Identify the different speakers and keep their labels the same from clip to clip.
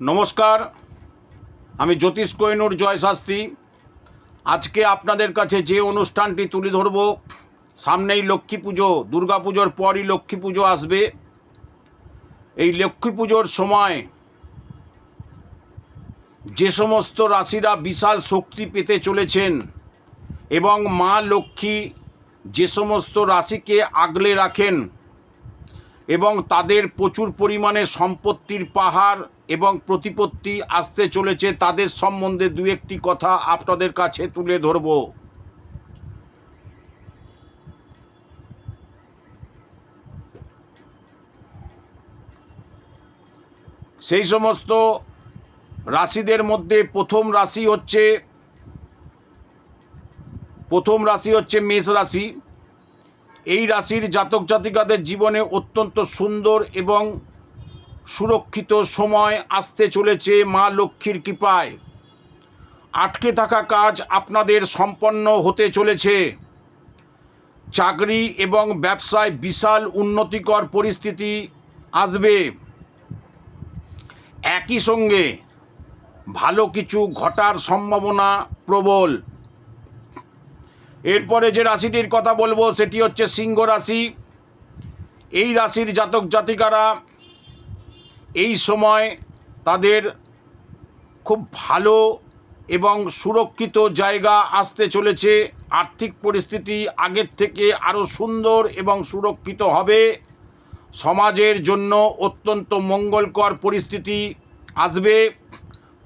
Speaker 1: নমস্কার, আমি জ্যোতিষ কোহিনুর জয় শাস্ত্রী। আজকে আপনাদের কাছে যে অনুষ্ঠানটি তুলে ধরব, সামনেই লক্ষ্মী পুজো, দুর্গা পুজোর পরই লক্ষ্মী পুজো আসবে। এই লক্ষ্মী পুজোর সময় যে সমস্ত রাশিরা বিশাল শক্তি পেতে চলেছেন এবং মা লক্ষ্মী যে সমস্ত রাশিকে আগলে রাখেন এবং তাদের প্রচুর পরিমাণে সম্পত্তির পাহাড় এবং প্রতিপত্তি আসতে চলেছে, তাদের সম্বন্ধে দু একটি কথা আপনাদের কাছে তুলে ধরব। সেই সমস্ত রাশিদের মধ্যে প্রথম রাশি হচ্ছে, প্রথম রাশি হচ্ছে মেষ রাশি। এই রাশির জাতক জাতিকাদের জীবনে অত্যন্ত সুন্দর এবং সুরক্ষিত সময় আসতে চলেছে মা লক্ষ্মীর কৃপায়। আটকে থাকা কাজ আপনাদের সম্পন্ন হতে চলেছে। চাকরি এবং ব্যবসায় বিশাল উন্নতিকর পরিস্থিতি আসবে। একই সঙ্গে ভালো কিছু ঘটার সম্ভাবনা প্রবল। এরপরে যে রাশিটির কথা বলব, সেটি হচ্ছে সিংহ রাশি। এই রাশির জাতক জাতিকারা এই সময় তাদের খুব ভালো এবং সুরক্ষিত জায়গা আসতে চলেছে। আর্থিক পরিস্থিতি আগের থেকে আরও সুন্দর এবং সুরক্ষিত হবে। সমাজের জন্য অত্যন্ত মঙ্গলকর পরিস্থিতি আসবে।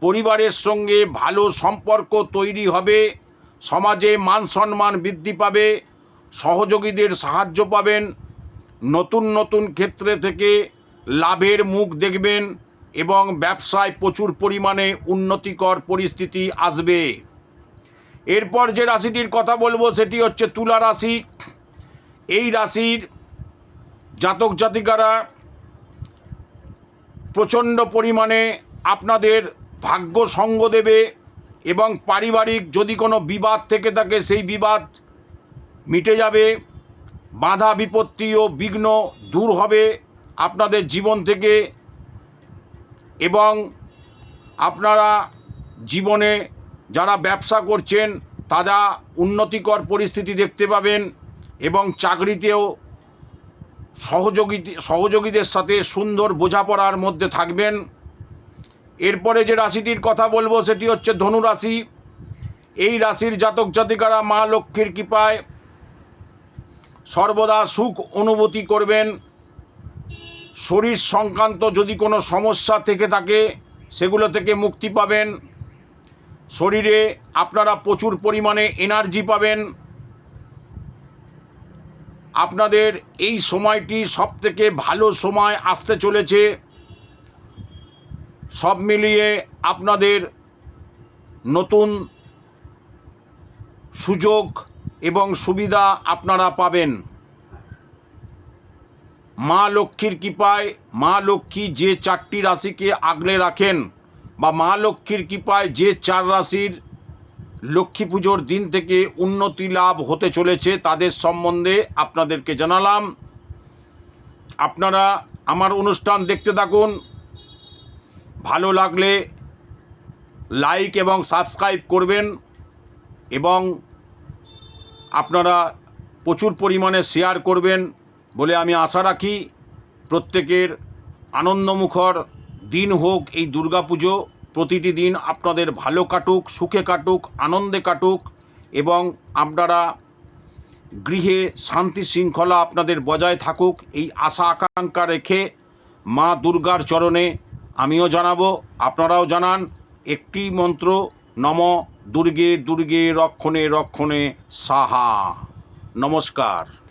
Speaker 1: পরিবারের সঙ্গে ভালো সম্পর্ক তৈরি হবে। সমাজে মান সম্মান বৃদ্ধি পাবে, সহযোগীদের সাহায্য পাবেন, নতুন নতুন ক্ষেত্রে থেকে লাভের মুখ দেখবেন এবং ব্যবসায় প্রচুর পরিমাণে উন্নতিকর পরিস্থিতি আসবে। এরপর যে রাশিটির কথা বলব সেটি হচ্ছে তুলা রাশি। এই রাশির জাতক জাতিকারা প্রচণ্ড পরিমাণে আপনাদের ভাগ্য সঙ্গ দেবে এবং পারিবারিক যদি কোনো বিবাদ থেকে থাকে, সেই বিবাদ মিটে যাবে, বাধা বিপত্তি ও বিঘ্ন দূর হবে আপনাদের জীবন থেকে এবং আপনারা জীবনে যারা ব্যবসা করছেন, তারা উন্নতিকর পরিস্থিতি দেখতে পাবেন এবং চাকরিতেও সহযোগী সহযোগীদের সাথে সুন্দর বোঝাপড়ার মধ্যে থাকবেন। এরপরে যে রাশিটির কথা বলব, সেটি হচ্ছে ধনু রাশি। এই রাশির জাতক জাতিকারা মা লক্ষ্মীর কৃপায় সর্বদা সুখ অনুভূতি করবেন। শরীর সংক্রান্ত যদি কোনো সমস্যা থেকে থাকে, সেগুলো থেকে মুক্তি পাবেন। শরীরে আপনারা প্রচুর পরিমাণে এনার্জি পাবেন। আপনাদের এই সময়টি সবথেকে ভালো সময় আসতে চলেছে। সব মিলিয়ে আপনাদের নতুন সুযোগ এবং সুবিধা আপনারা পাবেন। মা লক্ষ্মীর কৃপায়, মা লক্ষ্মী যে চারটি রাশিকে আগলে রাখেন বা মা লক্ষ্মীর কৃপায় যে চার রাশির লক্ষ্মী পুজোর দিন থেকে উন্নতি লাভ হতে চলেছে তাদের সম্বন্ধে আপনাদেরকে জানালাম। আপনারা আমার অনুষ্ঠান দেখতে থাকুন ভালো লাগলে লাইক এবং সাবস্ক্রাইব করবেন এবং আপনারা প্রচুর পরিমাণে শেয়ার করবেন বলে আমি আশা রাখি। প্রত্যেকের আনন্দমুখর দিন হোক এই দুর্গাপুজো। প্রতিটি দিন আপনাদের ভালো কাটুক, সুখে কাটুক, আনন্দে কাটুক এবং আপনারা গৃহে শান্তি শৃঙ্খলা আপনাদের বজায় থাকুক। এই আশা আকাঙ্ক্ষা রেখে মা দুর্গার চরণে আমিও জানাব আপনারাও জানান। একটি মন্ত্র নম দুর্গে দুর্গে রক্ষণে রক্ষণে সাহা। নমস্কার।